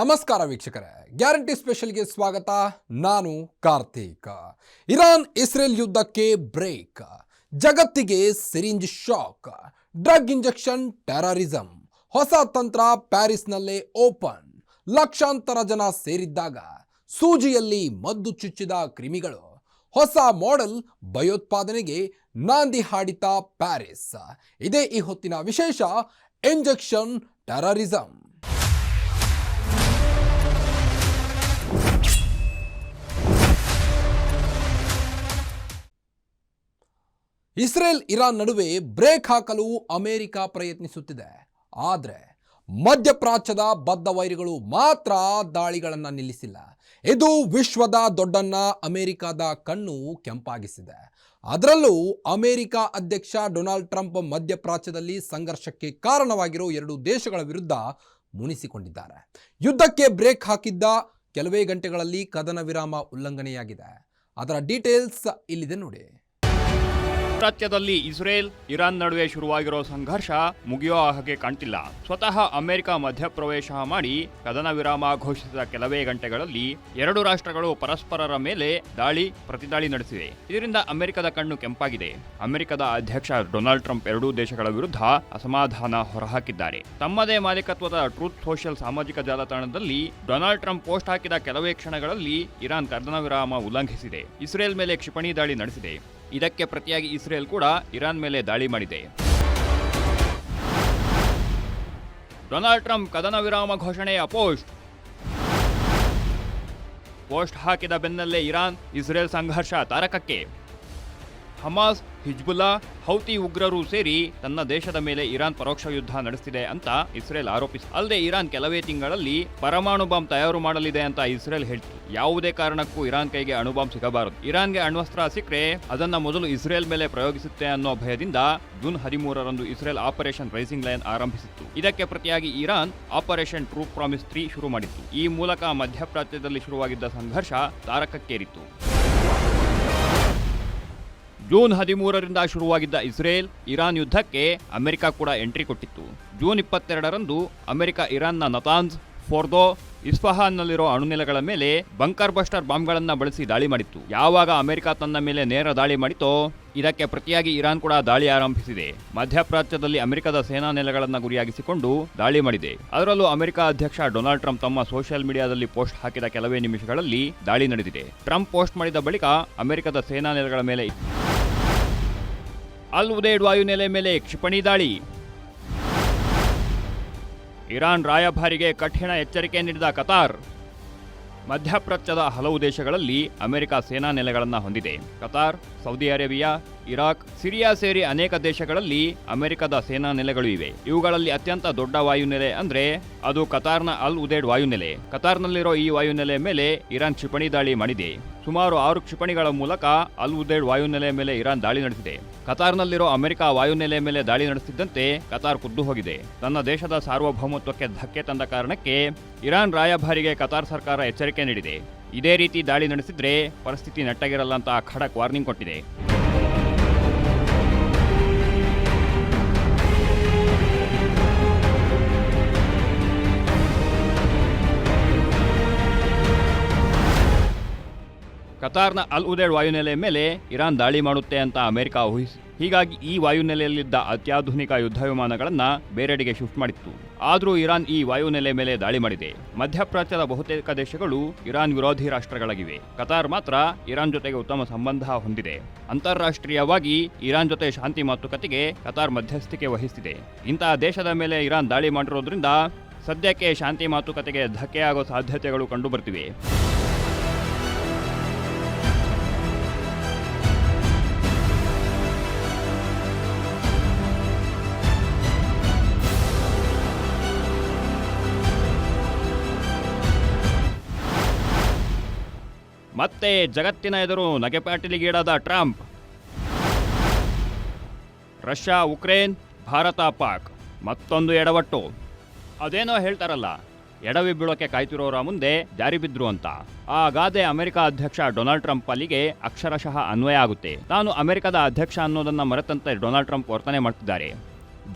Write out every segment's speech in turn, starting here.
ನಮಸ್ಕಾರ ವೀಕ್ಷಕರೇ. ಗ್ಯಾರಂಟಿ ಸ್ಪೆಷಲ್ಗೆ ಸ್ವಾಗತ. ನಾನು ಕಾರ್ತಿಕ. ಇರಾನ್ ಇಸ್ರೇಲ್ ಯುದ್ಧಕ್ಕೆ ಬ್ರೇಕ್. ಜಗತ್ತಿಗೆ syringe shock. Drug injection, terrorism. ಹೊಸ ತಂತ್ರ ಪ್ಯಾರಿಸ್ನಲ್ಲೇ ಓಪನ್. ಲಕ್ಷಾಂತರ ಜನ ಸೇರಿದ್ದಾಗ ಸೂಜಿಯಲ್ಲಿ ಮದ್ದು ಚುಚ್ಚಿದ ಕ್ರಿಮಿಗಳು. ಹೊಸ ಮಾಡೆಲ್ ಭಯೋತ್ಪಾದನೆಗೆ ನಾಂದಿ ಹಾಡಿತ ಪ್ಯಾರಿಸ್. ಇದೇ ಈ ಹೊತ್ತಿನ ವಿಶೇಷ ಇಂಜೆಕ್ಷನ್, ಟೆರರಿಸಂ. ಇಸ್ರೇಲ್ ಇರಾನ್ ನಡುವೆ ಬ್ರೇಕ್ ಹಾಕಲು ಅಮೆರಿಕ ಪ್ರಯತ್ನಿಸುತ್ತಿದೆ. ಆದರೆ ಮಧ್ಯಪ್ರಾಚ್ಯದ ಬದ್ಧ ವೈರಿಗಳು ಮಾತ್ರ ದಾಳಿಗಳನ್ನು ನಿಲ್ಲಿಸಿಲ್ಲ. ಇದು ವಿಶ್ವದ ದೊಡ್ಡನ್ನ ಅಮೆರಿಕದ ಕಣ್ಣು ಕೆಂಪಾಗಿಸಿದೆ. ಅದರಲ್ಲೂ ಅಮೆರಿಕ ಅಧ್ಯಕ್ಷ ಡೊನಾಲ್ಡ್ ಟ್ರಂಪ್ ಮಧ್ಯಪ್ರಾಚ್ಯದಲ್ಲಿ ಸಂಘರ್ಷಕ್ಕೆ ಕಾರಣವಾಗಿರೋ ಎರಡು ದೇಶಗಳ ವಿರುದ್ಧ ಮುನಿಸಿಕೊಂಡಿದ್ದಾರೆ. ಯುದ್ಧಕ್ಕೆ ಬ್ರೇಕ್ ಹಾಕಿದ್ದ ಕೆಲವೇ ಗಂಟೆಗಳಲ್ಲಿ ಕದನ ವಿರಾಮ ಉಲ್ಲಂಘನೆಯಾಗಿದೆ. ಅದರ ಡೀಟೇಲ್ಸ್ ಇಲ್ಲಿದೆ ನೋಡಿ. ಪ್ರಾಚ್ಯದಲ್ಲಿ ಇಸ್ರೇಲ್, ಇರಾನ್ ನಡುವೆ ಶುರುವಾಗಿರೋ ಸಂಘರ್ಷ ಮುಗಿಯೋ ಹಾಗೆ ಕಾಣ್ತಿಲ್ಲ. ಸ್ವತಃ ಅಮೆರಿಕ ಮಧ್ಯಪ್ರವೇಶ ಮಾಡಿ ಕದನ ವಿರಾಮ ಘೋಷಿಸಿದ ಕೆಲವೇ ಗಂಟೆಗಳಲ್ಲಿ ಎರಡು ರಾಷ್ಟ್ರಗಳು ಪರಸ್ಪರರ ಮೇಲೆ ದಾಳಿ, ಪ್ರತಿದಾಳಿ ನಡೆಸಿವೆ. ಇದರಿಂದ ಅಮೆರಿಕದ ಕಣ್ಣು ಕೆಂಪಾಗಿದೆ. ಅಮೆರಿಕದ ಅಧ್ಯಕ್ಷ ಡೊನಾಲ್ಡ್ ಟ್ರಂಪ್ ಎರಡೂ ದೇಶಗಳ ವಿರುದ್ಧ ಅಸಮಾಧಾನ ಹೊರಹಾಕಿದ್ದಾರೆ. ತಮ್ಮದೇ ಮಾಲೀಕತ್ವದ ಟ್ರೂತ್ ಸೋಷಿಯಲ್ ಸಾಮಾಜಿಕ ಜಾಲತಾಣದಲ್ಲಿ ಡೊನಾಲ್ಡ್ ಟ್ರಂಪ್ ಪೋಸ್ಟ್ ಹಾಕಿದ ಕೆಲವೇ ಕ್ಷಣಗಳಲ್ಲಿ ಇರಾನ್ ಕದನ ವಿರಾಮ ಉಲ್ಲಂಘಿಸಿದೆ. ಇಸ್ರೇಲ್ ಮೇಲೆ ಕ್ಷಿಪಣಿ ದಾಳಿ ನಡೆಸಿದೆ. ಇದಕ್ಕೆ ಪ್ರತಿಯಾಗಿ ಇಸ್ರೇಲ್ ಕೂಡ ಇರಾನ್ ಮೇಲೆ ದಾಳಿ ಮಾಡಿದೆ. ಡೊನಾಲ್ಡ್ ಟ್ರಂಪ್ ಕದನ ವಿರಾಮ ಘೋಷಣೆಯ ಪೋಸ್ಟ್. ಪೋಸ್ಟ್ ಹಾಕಿದ ಬೆನ್ನಲ್ಲೇ ಇರಾನ್, ಇಸ್ರೇಲ್ ಸಂಘರ್ಷ ತಾರಕಕ್ಕೆ. ಹಮಾಸ್, ಹಿಜ್ಬುಲ್ಲಾ, ಹೌತಿ ಉಗ್ರರು ಸೇರಿ ತನ್ನ ದೇಶದ ಮೇಲೆ ಇರಾನ್ ಪರೋಕ್ಷ ಯುದ್ಧ ನಡೆಸಿದೆ ಅಂತ ಇಸ್ರೇಲ್ ಆರೋಪಿಸಿ ಅಲ್ಲದೆ ಇರಾನ್ ಕೆಲವೇ ತಿಂಗಳಲ್ಲಿ ಪರಮಾಣು ಬಾಂಬ್ ತಯಾರು ಮಾಡಲಿದೆ ಅಂತ ಇಸ್ರೇಲ್ ಹೇಳ್ತು. ಯಾವುದೇ ಕಾರಣಕ್ಕೂ ಇರಾನ್ ಕೈಗೆ ಅಣುಬಾಂಬ್ ಸಿಗಬಾರದು. ಇರಾನ್ಗೆ ಅಣ್ವಸ್ತ್ರ ಸಿಕ್ಕರೆ ಅದನ್ನ ಮೊದಲು ಇಸ್ರೇಲ್ ಮೇಲೆ ಪ್ರಯೋಗಿಸುತ್ತೆ ಅನ್ನೋ ಭಯದಿಂದ ಜೂನ್ ಹದಿಮೂರರಂದು ಇಸ್ರೇಲ್ ಆಪರೇಷನ್ ರೈಸಿಂಗ್ ಲೈನ್ ಆರಂಭಿಸಿತ್ತು. ಇದಕ್ಕೆ ಪ್ರತಿಯಾಗಿ Iran operation true promise three ಶುರು ಮಾಡಿತ್ತು. ಈ ಮೂಲಕ ಮಧ್ಯಪ್ರಾಚ್ಯದಲ್ಲಿ ಶುರುವಾಗಿದ್ದ ಸಂಘರ್ಷ ತಾರಕಕ್ಕೇರಿತ್ತು. ಜೂನ್ ಹದಿಮೂರರಿಂದ ಶುರುವಾಗಿದ್ದ ಇಸ್ರೇಲ್ ಇರಾನ್ ಯುದ್ಧಕ್ಕೆ ಅಮೆರಿಕ ಕೂಡ ಎಂಟ್ರಿ ಕೊಟ್ಟಿತ್ತು. ಜೂನ್ ಇಪ್ಪತ್ತೆರಡರಂದು ಅಮೆರಿಕ ಇರಾನ್ನ ನತಾನ್ಸ್ ಫೋರ್ದೋ, ಇಸ್ಫಹಾನ್ನಲ್ಲಿರೋ ಅಣುನೆಲೆಗಳ ಮೇಲೆ ಬಂಕರ್ ಬಸ್ಟರ್ ಬಾಂಬ್ಗಳನ್ನು ಬಳಸಿ ದಾಳಿ ಮಾಡಿತ್ತು. ಯಾವಾಗ ಅಮೆರಿಕ ತನ್ನ ಮೇಲೆ ನೇರ ದಾಳಿ ಮಾಡಿತೋ, ಇದಕ್ಕೆ ಪ್ರತಿಯಾಗಿ ಇರಾನ್ ಕೂಡ ದಾಳಿ ಆರಂಭಿಸಿದೆ. ಮಧ್ಯಪ್ರಾಚ್ಯದಲ್ಲಿ ಅಮೆರಿಕದ ಸೇನಾ ನೆಲೆಗಳನ್ನು ಗುರಿಯಾಗಿಸಿಕೊಂಡು ದಾಳಿ ಮಾಡಿದೆ. ಅದರಲ್ಲೂ ಅಮೆರಿಕ ಅಧ್ಯಕ್ಷ ಡೊನಾಲ್ಡ್ ಟ್ರಂಪ್ ತಮ್ಮ ಸೋಷಿಯಲ್ ಮೀಡಿಯಾದಲ್ಲಿ ಪೋಸ್ಟ್ ಹಾಕಿದ ಕೆಲವೇ ನಿಮಿಷಗಳಲ್ಲಿ ದಾಳಿ ನಡೆದಿದೆ. ಟ್ರಂಪ್ ಪೋಸ್ಟ್ ಮಾಡಿದ ಬಳಿಕ ಅಮೆರಿಕದ ಸೇನಾ ನೆಲೆಗಳ ಮೇಲೆ ಅಲ್ ಉದೇಡ್ ವಾಯುನೆಲೆ ಮೇಲೆ ಕ್ಷಿಪಣಿ ದಾಳಿ. ಇರಾನ್ ರಾಯಭಾರಿಗೆ ಕಠಿಣ ಎಚ್ಚರಿಕೆ ನೀಡಿದ ಕತಾರ್. ಮಧ್ಯಪ್ರಾಚ್ಯದ ಹಲವು ದೇಶಗಳಲ್ಲಿ ಅಮೆರಿಕ ಸೇನಾ ನೆಲೆಗಳನ್ನು ಹೊಂದಿದೆ. Qatar, Saudi Arabia Iraq, Syria ಸೇರಿ ಅನೇಕ ದೇಶಗಳಲ್ಲಿ ಅಮೆರಿಕದ ಸೇನಾ ನೆಲೆಗಳು ಇವೆ. ಇವುಗಳಲ್ಲಿ ಅತ್ಯಂತ ದೊಡ್ಡ ವಾಯುನೆಲೆ ಅಂದ್ರೆ ಅದು ಕತಾರ್ನ ಅಲ್ ಉದೇಡ್ ವಾಯುನೆಲೆ. ಕತಾರ್ನಲ್ಲಿರೋ ಈ ವಾಯುನೆಲೆ ಮೇಲೆ ಇರಾನ್ ಕ್ಷಿಪಣಿ ದಾಳಿ ಮಾಡಿದೆ. ಸುಮಾರು ಆರು ಕ್ಷಿಪಣಿಗಳ ಮೂಲಕ ಅಲ್ ಉದೇಡ್ ವಾಯುನೆಲೆ ಮೇಲೆ ಇರಾನ್ ದಾಳಿ ನಡೆಸಿದೆ. ಕತಾರ್ನಲ್ಲಿರೋ ಅಮೆರಿಕ ವಾಯುನೆಲೆ ಮೇಲೆ ದಾಳಿ ನಡೆಸಿದ್ದಂತೆ ಕತಾರ್ ಕುದ್ದು ಹೋಗಿದೆ. ತನ್ನ ದೇಶದ ಸಾರ್ವಭೌಮತ್ವಕ್ಕೆ ಧಕ್ಕೆ ತಂದ ಕಾರಣಕ್ಕೆ ಇರಾನ್ ರಾಯಭಾರಿಗೆ ಕತಾರ್ ಸರ್ಕಾರ ಎಚ್ಚರಿಕೆ ನೀಡಿದೆ. ಇದೇ ರೀತಿ ದಾಳಿ ನಡೆಸಿದ್ರೆ ಪರಿಸ್ಥಿತಿ ನೆಟ್ಟಗಿರಲ್ಲ ಅಂತ ಖಡಕ್ ವಾರ್ನಿಂಗ್ ಕೊಟ್ಟಿದೆ. ಕತಾರ್ನ ಅಲ್ ಉದೇಡ್ ವಾಯುನೆಲೆ ಮೇಲೆ ಇರಾನ್ ದಾಳಿ ಮಾಡುತ್ತೆ ಅಂತ ಅಮೆರಿಕ ಊಹಿಸಿ ಹೀಗಾಗಿ ಈ ವಾಯುನೆಲೆಯಲ್ಲಿದ್ದ ಅತ್ಯಾಧುನಿಕ ಯುದ್ಧ ವಿಮಾನಗಳನ್ನು ಬೇರೆಡೆಗೆ ಶಿಫ್ಟ್ ಮಾಡಿತ್ತು. ಆದರೂ ಇರಾನ್ ಈ ವಾಯುನೆಲೆ ಮೇಲೆ ದಾಳಿ ಮಾಡಿದೆ. ಮಧ್ಯಪ್ರಾಚ್ಯದ ಬಹುತೇಕ ದೇಶಗಳು ಇರಾನ್ ವಿರೋಧಿ ರಾಷ್ಟ್ರಗಳಾಗಿವೆ. ಕತಾರ್ ಮಾತ್ರ ಇರಾನ್ ಜೊತೆಗೆ ಉತ್ತಮ ಸಂಬಂಧ ಹೊಂದಿದೆ. ಅಂತಾರಾಷ್ಟ್ರೀಯವಾಗಿ ಇರಾನ್ ಜೊತೆ ಶಾಂತಿ ಮಾತುಕತೆಗೆ ಕತಾರ್ ಮಧ್ಯಸ್ಥಿಕೆ ವಹಿಸಿದೆ ಇಂತಹ ದೇಶದ ಮೇಲೆ ಇರಾನ್ ದಾಳಿ ಮಾಡಿರೋದ್ರಿಂದ ಸದ್ಯಕ್ಕೆ ಶಾಂತಿ ಮಾತುಕತೆಗೆ ಧಕ್ಕೆಯಾಗೋ ಸಾಧ್ಯತೆಗಳು ಕಂಡುಬರ್ತಿವೆ. ಮತ್ತೆ ಜಗತ್ತಿನ ಎದುರು ನಗೆಪಾಟಿಲಿಗೀಡಾದ Trump. Russia, Ukraine, Bharat Pak, ಮತ್ತೊಂದು ಎಡವಟ್ಟು. ಅದೇನೋ ಹೇಳ್ತಾರಲ್ಲ, ಎಡವಿ ಬೀಳೋಕೆ ಕಾಯ್ತಿರೋರ ಮುಂದೆ ಜಾರಿ ಬಿದ್ರು ಅಂತ. ಆ ಗಾದೆ ಅಮೆರಿಕ ಅಧ್ಯಕ್ಷ ಡೊನಾಲ್ಡ್ ಟ್ರಂಪ್ ಅಲ್ಲಿಗೆ ಅಕ್ಷರಶಃ ಅನ್ವಯ ಆಗುತ್ತೆ. ತಾನು ಅಮೆರಿಕದ ಅಧ್ಯಕ್ಷ ಅನ್ನೋದನ್ನ ಮರೆತಂತೆ ಡೊನಾಲ್ಡ್ ಟ್ರಂಪ್ ವರ್ತನೆ ಮಾಡ್ತಿದ್ದಾರೆ.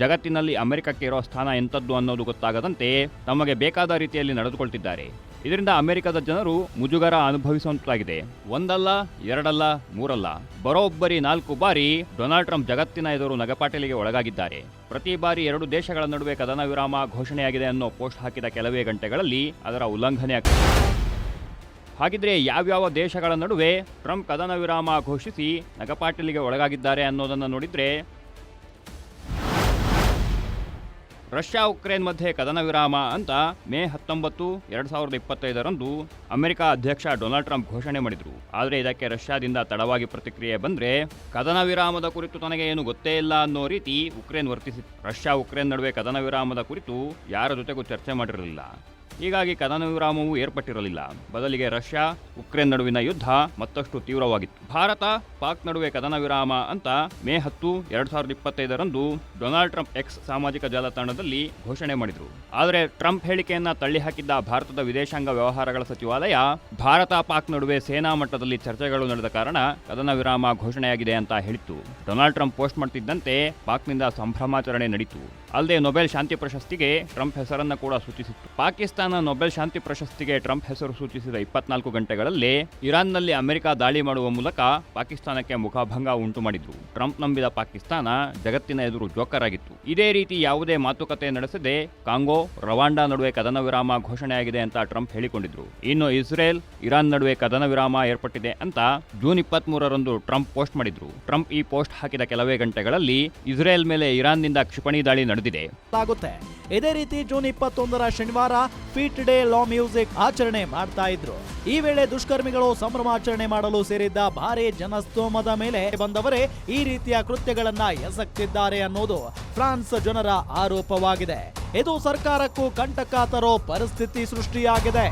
ಜಗತ್ತಿನಲ್ಲಿ ಅಮೆರಿಕಕ್ಕೆ ಇರೋ ಸ್ಥಾನ ಎಂಥದ್ದು ಅನ್ನೋದು ಗೊತ್ತಾಗದಂತೆ ತಮಗೆ ಬೇಕಾದ ರೀತಿಯಲ್ಲಿ ನಡೆದುಕೊಳ್ತಿದ್ದಾರೆ. ಇದರಿಂದ ಅಮೆರಿಕದ ಜನರು ಮುಜುಗರ ಅನುಭವಿಸುವಂತಾಗಿದೆ. ಒಂದಲ್ಲ, ಎರಡಲ್ಲ, ಮೂರಲ್ಲ. ಬರೋಬ್ಬರಿ ನಾಲ್ಕು ಬಾರಿ ಡೊನಾಲ್ಡ್ ಟ್ರಂಪ್ ಜಗತ್ತಿನ ಎದುರು ನಗಪಾಟಲಿಗೆ ಒಳಗಾಗಿದ್ದಾರೆ. ಪ್ರತಿ ಬಾರಿ ಎರಡು ದೇಶಗಳ ನಡುವೆ ಕದನ ವಿರಾಮ ಘೋಷಣೆಯಾಗಿದೆ ಅನ್ನೋ ಪೋಸ್ಟ್ ಹಾಕಿದ ಕೆಲವೇ ಗಂಟೆಗಳಲ್ಲಿ ಅದರ ಉಲ್ಲಂಘನೆ ಆಗ್ತದೆ ಹಾಗಿದ್ರೆ ಯಾವ್ಯಾವ ದೇಶಗಳ ನಡುವೆ ಟ್ರಂಪ್ ಕದನ ವಿರಾಮ ಘೋಷಿಸಿ ನಗಪಾಟಲಿಗೆ ಒಳಗಾಗಿದ್ದಾರೆ ಅನ್ನೋದನ್ನು ನೋಡಿದ್ರೆ ರಷ್ಯಾ ಉಕ್ರೇನ್ ಮಧ್ಯೆ ಕದನ ವಿರಾಮ ಅಂತ ಮೇ ಹತ್ತೊಂಬತ್ತು, ಎರಡು ಸಾವಿರದ ಇಪ್ಪತ್ತೈದರಂದು ಅಮೆರಿಕ ಅಧ್ಯಕ್ಷ ಡೊನಾಲ್ಡ್ ಟ್ರಂಪ್ ಘೋಷಣೆ ಮಾಡಿದ್ರು. ಆದರೆ ಇದಕ್ಕೆ ರಷ್ಯಾದಿಂದ ತಡವಾಗಿ ಪ್ರತಿಕ್ರಿಯೆ ಬಂದ್ರೆ ಕದನ ವಿರಾಮದ ಕುರಿತು ತನಗೆ ಏನು ಗೊತ್ತೇ ಇಲ್ಲ ಅನ್ನೋ ರೀತಿ ಉಕ್ರೇನ್ ವರ್ತಿಸಿತ್ತು ರಷ್ಯಾ ಉಕ್ರೇನ್ ನಡುವೆ ಕದನ ವಿರಾಮದ ಕುರಿತು ಯಾರ ಜೊತೆಗೂ ಚರ್ಚೆ ಮಾಡಿರಲಿಲ್ಲ. ಹೀಗಾಗಿ ಕದನ ವಿರಾಮವು ಏರ್ಪಟ್ಟಿರಲಿಲ್ಲ. ಬದಲಿಗೆ ರಷ್ಯಾ, ಉಕ್ರೇನ್ ನಡುವಿನ ಯುದ್ಧ ಮತ್ತಷ್ಟು ತೀವ್ರವಾಗಿತ್ತು. ಭಾರತ ಪಾಕ್ ನಡುವೆ ಕದನ ವಿರಾಮ ಅಂತ ಮೇ ಹತ್ತು ಎರಡ್ ಸಾವಿರದ ಇಪ್ಪತ್ತೈದರಂದು ಡೊನಾಲ್ಡ್ ಟ್ರಂಪ್ ಎಕ್ಸ್ ಸಾಮಾಜಿಕ ಜಾಲತಾಣದಲ್ಲಿ ಘೋಷಣೆ ಮಾಡಿದ್ರು. ಆದರೆ ಟ್ರಂಪ್ ಹೇಳಿಕೆಯನ್ನ ತಳ್ಳಿಹಾಕಿದ್ದ ಭಾರತದ ವಿದೇಶಾಂಗ ವ್ಯವಹಾರಗಳ ಸಚಿವಾಲಯ, ಭಾರತ ಪಾಕ್ ನಡುವೆ ಸೇನಾ ಮಟ್ಟದಲ್ಲಿ ಚರ್ಚೆಗಳು ನಡೆದ ಕಾರಣ ಕದನ ವಿರಾಮ ಘೋಷಣೆಯಾಗಿದೆ ಅಂತ ಹೇಳಿತ್ತು. ಡೊನಾಲ್ಡ್ ಟ್ರಂಪ್ ಪೋಸ್ಟ್ ಮಾಡ್ತಿದ್ದಂತೆ ಪಾಕ್ನಿಂದ ಸಂಭ್ರಮಾಚರಣೆ ನಡೀತು. ಅಲ್ಲದೆ ನೊಬೆಲ್ ಶಾಂತಿ ಪ್ರಶಸ್ತಿಗೆ ಟ್ರಂಪ್ ಹೆಸರನ್ನ ಕೂಡ ಸೂಚಿಸಿತ್ತು. ಪಾಕಿಸ್ತಾನ ನೊಬೆಲ್ ಶಾಂತಿ ಪ್ರಶಸ್ತಿಗೆ ಟ್ರಂಪ್ ಹೆಸರು ಸೂಚಿಸಿದ ಇಪ್ಪತ್ನಾಲ್ಕು ಗಂಟೆಗಳಲ್ಲಿ ಇರಾನ್ನಲ್ಲಿ ಅಮೆರಿಕ ದಾಳಿ ಮಾಡುವ ಮೂಲಕ ಪಾಕಿಸ್ತಾನಕ್ಕೆ ಮುಖಭಂಗ ಉಂಟು ಮಾಡಿದ್ರು ಟ್ರಂಪ್ ನಂಬಿದ ಪಾಕಿಸ್ತಾನ ಜಗತ್ತಿನ ಎದುರು ಜೋಕರ್ ಆಗಿತ್ತು ಇದೇ ರೀತಿ ಯಾವುದೇ ಮಾತುಕತೆ ನಡೆಸದೆ ಕಾಂಗೋ, ರವಾಂಡಾ ನಡುವೆ ಕದನ ವಿರಾಮ ಘೋಷಣೆಯಾಗಿದೆ ಅಂತ ಟ್ರಂಪ್ ಹೇಳಿಕೊಂಡಿದ್ರು. ಇನ್ನು ಇಸ್ರೇಲ್, ಇರಾನ್ ನಡುವೆ ಕದನ ವಿರಾಮ ಏರ್ಪಟ್ಟಿದೆ ಅಂತ ಜೂನ್ ಇಪ್ಪತ್ತ್ ಮೂರರಂದು ಟ್ರಂಪ್ ಪೋಸ್ಟ್ ಮಾಡಿದ್ರು. ಟ್ರಂಪ್ ಈ ಪೋಸ್ಟ್ ಹಾಕಿದ ಕೆಲವೇ ಗಂಟೆಗಳಲ್ಲಿ ಇಸ್ರೇಲ್ ಮೇಲೆ ಇರಾನ್ನಿಂದ ಕ್ಷಿಪಣಿ ದಾಳಿ ನಡೆದಿದೆ. ಇದೇ ರೀತಿ ಜೂನ್ ಇಪ್ಪತ್ತೊಂದರ ಶನಿವಾರ ಫೀಟ್ ಡೇ ಲಾ ಮ್ಯೂಸಿಕ್ ಆಚರಣೆ ಮಾಡ್ತಾ ಇದ್ರು. ಈ ವೇಳೆ ದುಷ್ಕರ್ಮಿಗಳು ಸಂಭ್ರಮಾಚರಣೆ ಮಾಡಲು ಸೇರಿದ್ದ ಭಾರಿ ಜನಸ್ತೋಮದ ಮೇಲೆ ಬಂದವರೇ ಈ ರೀತಿಯ ಕೃತ್ಯಗಳನ್ನ ಎಸಗ್ತಿದ್ದಾರೆ ಅನ್ನೋದು ಫ್ರಾನ್ಸ್ ಜನರ ಆರೋಪವಾಗಿದೆ. ಇದು ಸರ್ಕಾರಕ್ಕೂ ಕಂಟಕ ಪರಿಸ್ಥಿತಿ ಸೃಷ್ಟಿಯಾಗಿದೆ.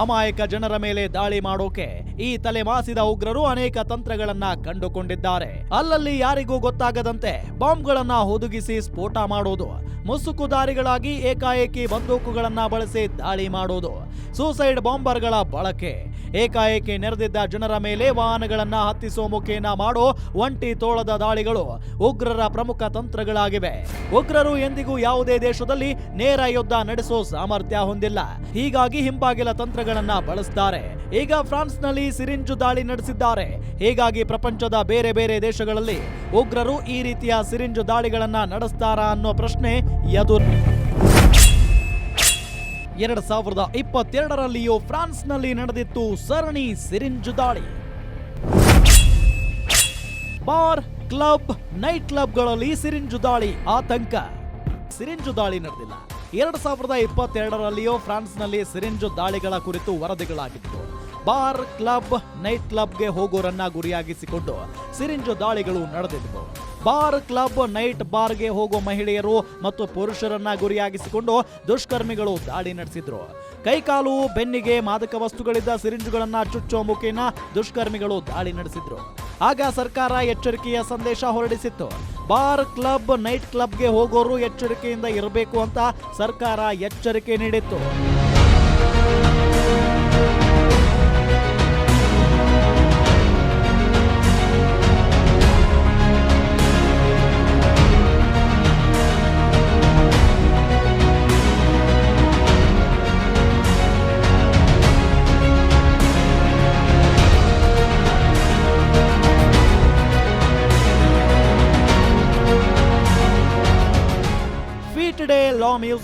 ಅಮಾಯಕ ಜನರ ಮೇಲೆ ದಾಳಿ ಮಾಡೋಕೆ ಈ ತಲೆಮಾಸಿದ ಉಗ್ರರು ಅನೇಕ ತಂತ್ರಗಳನ್ನ ಕಂಡುಕೊಂಡಿದ್ದಾರೆ. ಅಲ್ಲಲ್ಲಿ ಯಾರಿಗೂ ಗೊತ್ತಾಗದಂತೆ ಬಾಂಬ್ಗಳನ್ನ ಹುದುಗಿಸಿ ಸ್ಫೋಟ ಮಾಡೋದು ಮುಸುಕುದಾರಿಗಳಾಗಿ ಏಕಾಏಕಿ ಬಂದೂಕುಗಳನ್ನ ಬಳಸಿ ದಾಳಿ ಮಾಡೋದು, ಸೂಸೈಡ್ ಬಾಂಬರ್ಗಳ ಬಳಕೆ, ಏಕಾಏಕಿ ನೆರೆದಿದ್ದ ಜನರ ಮೇಲೆ ವಾಹನಗಳನ್ನ ಹತ್ತಿಸುವ ಮುಖೇನ ಮಾಡೋ ಒಂಟಿ ತೋಳದ ದಾಳಿಗಳು ಉಗ್ರರ ಪ್ರಮುಖ ತಂತ್ರಗಳಾಗಿವೆ. ಉಗ್ರರು ಎಂದಿಗೂ ಯಾವುದೇ ದೇಶದಲ್ಲಿ ನೇರ ಯುದ್ಧ ನಡೆಸೋ ಸಾಮರ್ಥ್ಯ ಹೊಂದಿಲ್ಲ. ಹೀಗಾಗಿ ಹಿಂಬಾಗಿಲ ತಂತ್ರಗಳನ್ನ ಬಳಸ್ತಾರೆ. ಈಗ ಫ್ರಾನ್ಸ್ನಲ್ಲಿ ಸಿರಿಂಜು ದಾಳಿ ನಡೆಸಿದ್ದಾರೆ. ಹೀಗಾಗಿ ಪ್ರಪಂಚದ ಬೇರೆ ಬೇರೆ ದೇಶಗಳಲ್ಲಿ ಉಗ್ರರು ಈ ರೀತಿಯ ಸಿರಿಂಜು ದಾಳಿಗಳನ್ನ ನಡೆಸ್ತಾರಾ ಅನ್ನೋ ಪ್ರಶ್ನೆ ಎದುರು. ಎರಡ್ ಸಾವಿರದ ಇಪ್ಪತ್ತೆರಡರಲ್ಲಿಯೂ ಫ್ರಾನ್ಸ್ನಲ್ಲಿ ನಡೆದಿತ್ತು ಸರಣಿ ಸಿರಿಂಜು ದಾಳಿ. ಬಾರ್, ಕ್ಲಬ್, ನೈಟ್ ಕ್ಲಬ್ಗಳಲ್ಲಿ ಸಿರಿಂಜು ದಾಳಿ ಆತಂಕ. ಸಿರಿಂಜು ದಾಳಿ ನಡೆದಿಲ್ಲ. ಎರಡ್ ಸಾವಿರದ ಇಪ್ಪತ್ತೆರಡರಲ್ಲಿಯೂ ಫ್ರಾನ್ಸ್ನಲ್ಲಿ ಸಿರಿಂಜು ದಾಳಿಗಳ ಕುರಿತು ವರದಿಗಳಾಗಿತ್ತು ಬಾರ್ ಕ್ಲಬ್, ನೈಟ್ ಕ್ಲಬ್ಗೆ ಹೋಗೋರನ್ನ ಗುರಿಯಾಗಿಸಿಕೊಂಡು ಸಿರಿಂಜು ದಾಳಿಗಳು ನಡೆದಿದ್ದವು. ಬಾರ್ ಕ್ಲಬ್, ನೈಟ್ ಬಾರ್ಗೆ ಹೋಗೋ ಮಹಿಳೆಯರು ಮತ್ತು ಪುರುಷರನ್ನ ಗುರಿಯಾಗಿಸಿಕೊಂಡು ದುಷ್ಕರ್ಮಿಗಳು ದಾಳಿ ನಡೆಸಿದ್ರು. ಕೈಕಾಲು, ಬೆನ್ನಿಗೆ ಮಾದಕ ವಸ್ತುಗಳಿದ್ದ ಸಿರಿಂಜುಗಳನ್ನ ಚುಚ್ಚೋ ಮುಖೇನ ದುಷ್ಕರ್ಮಿಗಳು ದಾಳಿ ನಡೆಸಿದ್ರು. ಆಗ ಸರ್ಕಾರ ಎಚ್ಚರಿಕೆಯ ಸಂದೇಶ ಹೊರಡಿಸಿತ್ತು. ಬಾರ್ ಕ್ಲಬ್, ನೈಟ್ ಕ್ಲಬ್ಗೆ ಹೋಗೋರು ಎಚ್ಚರಿಕೆಯಿಂದ ಇರಬೇಕು ಅಂತ ಸರ್ಕಾರ ಎಚ್ಚರಿಕೆ ನೀಡಿತ್ತು.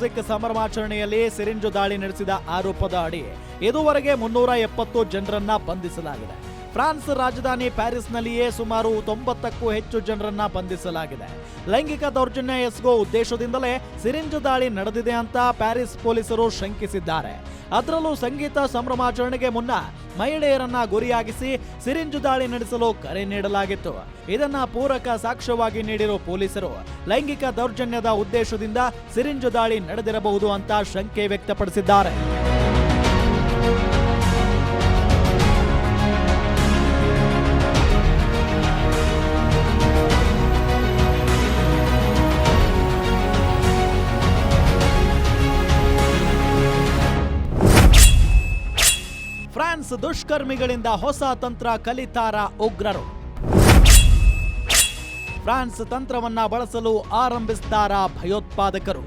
ಮ್ಯೂಸಿಕ್ ಸಂಭ್ರಮಾಚರಣೆಯಲ್ಲಿ ಸಿರಿಂಜು ದಾಳಿ ನಡೆಸಿದ ಆರೋಪದ ಅಡಿ ಇದುವರೆಗೆ ಮುನ್ನೂರ ಎಪ್ಪತ್ತು ಜನರನ್ನ ಬಂಧಿಸಲಾಗಿದೆ. ಫ್ರಾನ್ಸ್ ರಾಜಧಾನಿ ಪ್ಯಾರಿಸ್ನಲ್ಲಿಯೇ ಸುಮಾರು ತೊಂಬತ್ತಕ್ಕೂ ಹೆಚ್ಚು ಜನರನ್ನ ಬಂಧಿಸಲಾಗಿದೆ. ಲೈಂಗಿಕ ದೌರ್ಜನ್ಯ ಎಸ್ಗೋ ಉದ್ದೇಶದಿಂದಲೇ ಸಿರಿಂಜು ದಾಳಿ ನಡೆದಿದೆ ಅಂತ ಪ್ಯಾರಿಸ್ ಪೊಲೀಸರು ಶಂಕಿಸಿದ್ದಾರೆ. ಅದರಲ್ಲೂ ಸಂಗೀತ ಸಂಭ್ರಮಾಚರಣೆಗೆ ಮುನ್ನ ಮಹಿಳೆಯರನ್ನ ಗುರಿಯಾಗಿಸಿ ಸಿರಿಂಜು ದಾಳಿ ನಡೆಸಲು ಕರೆ ನೀಡಲಾಗಿತ್ತು. ಇದನ್ನ ಪೂರಕ ಸಾಕ್ಷ್ಯವಾಗಿ ನೀಡಿರೋ ಪೊಲೀಸರು ಲೈಂಗಿಕ ದೌರ್ಜನ್ಯದ ಉದ್ದೇಶದಿಂದ ಸಿರಿಂಜು ದಾಳಿ ನಡೆದಿರಬಹುದು ಅಂತ ಶಂಕೆ ವ್ಯಕ್ತಪಡಿಸಿದ್ದಾರೆ. ಫ್ರಾನ್ಸ್ ದುಷ್ಕರ್ಮಿಗಳಿಂದ ಹೊಸ ತಂತ್ರ ಕಲಿತಾರ ಉಗ್ರರು. ಫ್ರಾನ್ಸ್ ತಂತ್ರವನ್ನ ಬಳಸಲು ಆರಂಭಿಸಿದಾರ ಭಯೋತ್ಪಾದಕರು.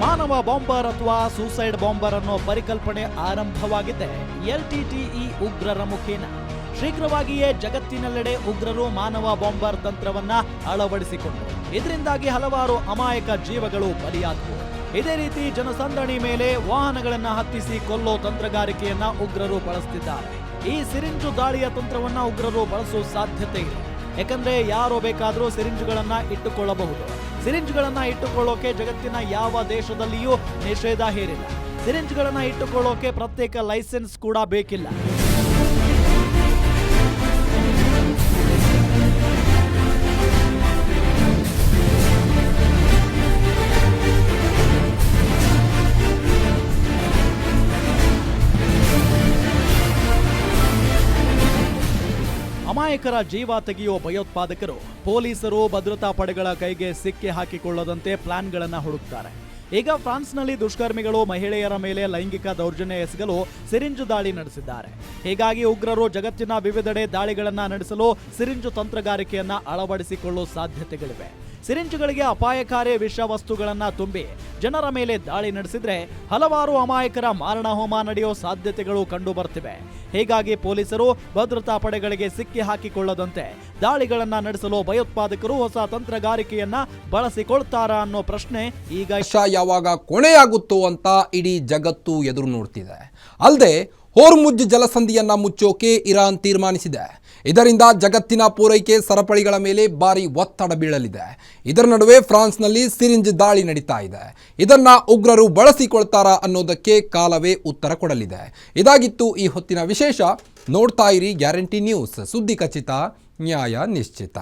ಮಾನವ ಬಾಂಬರ್ ಅಥವಾ ಸೂಸೈಡ್ ಬಾಂಬರ್ ಅನ್ನೋ ಪರಿಕಲ್ಪನೆ ಆರಂಭವಾಗಿದೆ. ಎಲ್ಟಿಟಿಇ ಉಗ್ರರ ಮುಖೇನ. ಶೀಘ್ರವಾಗಿಯೇ ಜಗತ್ತಿನೆಲ್ಲೆಡೆ ಉಗ್ರರು ಮಾನವ ಬಾಂಬರ್ ತಂತ್ರವನ್ನ ಅಳವಡಿಸಿಕೊಂಡರು. ಇದರಿಂದಾಗಿ ಹಲವಾರು ಅಮಾಯಕ ಜೀವಗಳು ಬಲಿಯಾದವು. ಇದೇ ರೀತಿ ಜನಸಂದಣಿ ಮೇಲೆ ವಾಹನಗಳನ್ನು ಹತ್ತಿಸಿ ಕೊಲ್ಲೋ ತಂತ್ರಗಾರಿಕೆಯನ್ನ ಉಗ್ರರು ಬಳಸುತ್ತಿದ್ದಾರೆ ಈ ಸಿರಿಂಜು ದಾಳಿಯ ತಂತ್ರವನ್ನ ಉಗ್ರರು ಬಳಸುವ ಸಾಧ್ಯತೆ ಇದೆ. ಯಾಕಂದ್ರೆ ಯಾರು ಬೇಕಾದರೂ ಸಿರಿಂಜುಗಳನ್ನ ಇಟ್ಟುಕೊಳ್ಳಬಹುದು. ಸಿರಿಂಜ್ಗಳನ್ನ ಇಟ್ಟುಕೊಳ್ಳೋಕೆ ಜಗತ್ತಿನ ಯಾವ ದೇಶದಲ್ಲಿಯೂ ನಿಷೇಧ ಹೇರಿಲ್ಲ. ಸಿರಿಂಜ್ಗಳನ್ನ ಇಟ್ಟುಕೊಳ್ಳೋಕೆ ಪ್ರತ್ಯೇಕ ಲೈಸೆನ್ಸ್ ಕೂಡ ಬೇಕಿಲ್ಲ. ಅಮಾಯಕರ ಜೀವ ತೆಗೆಯುವ ಭಯೋತ್ಪಾದಕರು ಪೊಲೀಸರು ಭದ್ರತಾ ಪಡೆಗಳ ಕೈಗೆ ಸಿಕ್ಕಿ ಹಾಕಿಕೊಳ್ಳದಂತೆ ಪ್ಲಾನ್ಗಳನ್ನು ಹುಡುಕ್ತಾರೆ. ಈಗ ಫ್ರಾನ್ಸ್ನಲ್ಲಿ ದುಷ್ಕರ್ಮಿಗಳು ಮಹಿಳೆಯರ ಮೇಲೆ ಲೈಂಗಿಕ ದೌರ್ಜನ್ಯ ಎಸಗಲು ಸಿರಿಂಜು ದಾಳಿ ನಡೆಸಿದ್ದಾರೆ. ಹೀಗಾಗಿ ಉಗ್ರರು ಜಗತ್ತಿನ ವಿವಿಧೆಡೆ ದಾಳಿಗಳನ್ನು ನಡೆಸಲು ಸಿರಿಂಜು ತಂತ್ರಗಾರಿಕೆಯನ್ನ ಅಳವಡಿಸಿಕೊಳ್ಳುವ ಸಾಧ್ಯತೆಗಳಿವೆ. ಸಿರಿಂಜುಗಳಿಗೆ ಅಪಾಯಕಾರಿ ವಿಷ ವಸ್ತುಗಳನ್ನ ತುಂಬಿ ಜನರ ಮೇಲೆ ದಾಳಿ ನಡೆಸಿದ್ರೆ ಹಲವಾರು ಅಮಾಯಕರ ಮಾರಣ ಹೋಮ ನಡೆಯೋ ಸಾಧ್ಯತೆಗಳು ಕಂಡು ಬರ್ತಿವೆ ಹೀಗಾಗಿ ಪೊಲೀಸರು ಭದ್ರತಾ ಪಡೆಗಳಿಗೆ ಸಿಕ್ಕಿ ಹಾಕಿಕೊಳ್ಳದಂತೆ ದಾಳಿಗಳನ್ನ ನಡೆಸಲು ಭಯೋತ್ಪಾದಕರು ಹೊಸ ತಂತ್ರಗಾರಿಕೆಯನ್ನ ಬಳಸಿಕೊಳ್ತಾರಾ ಅನ್ನೋ ಪ್ರಶ್ನೆ ಈಗ ಯಾವಾಗ ಕೊನೆಯಾಗುತ್ತೋ ಅಂತ ಇಡೀ ಜಗತ್ತು ಎದುರು ನೋಡ್ತಿದೆ. ಅಲ್ಲದೆ ಹೋರ್ಮುಜ್ ಜಲಸಂಧಿಯನ್ನ ಮುಚ್ಚೋಕೆ ಇರಾನ್ ತೀರ್ಮಾನಿಸಿದೆ. ಇದರಿಂದ ಜಗತ್ತಿನ ಪೂರೈಕೆ ಸರಪಳಿಗಳ ಮೇಲೆ ಭಾರಿ ಒತ್ತಡ ಬೀಳಲಿದೆ. ಇದರ ನಡುವೆ ಫ್ರಾನ್ಸ್ನಲ್ಲಿ ಸಿರಿಂಜ್ ದಾಳಿ ನಡೀತಾ ಇದೆ. ಇದನ್ನ ಉಗ್ರರು ಬಳಸಿಕೊಳ್ತಾರಾ ಅನ್ನೋದಕ್ಕೆ ಕಾಲವೇ ಉತ್ತರ ಕೊಡಲಿದೆ. ಇದಾಗಿತ್ತು ಈ ಹೊತ್ತಿನ ವಿಶೇಷ. ನೋಡ್ತಾ ಇರಿ ಗ್ಯಾರಂಟಿ ನ್ಯೂಸ್. ಸುದ್ದಿ ಖಚಿತ. ನ್ಯಾಯ ನಿಶ್ಚಿತ.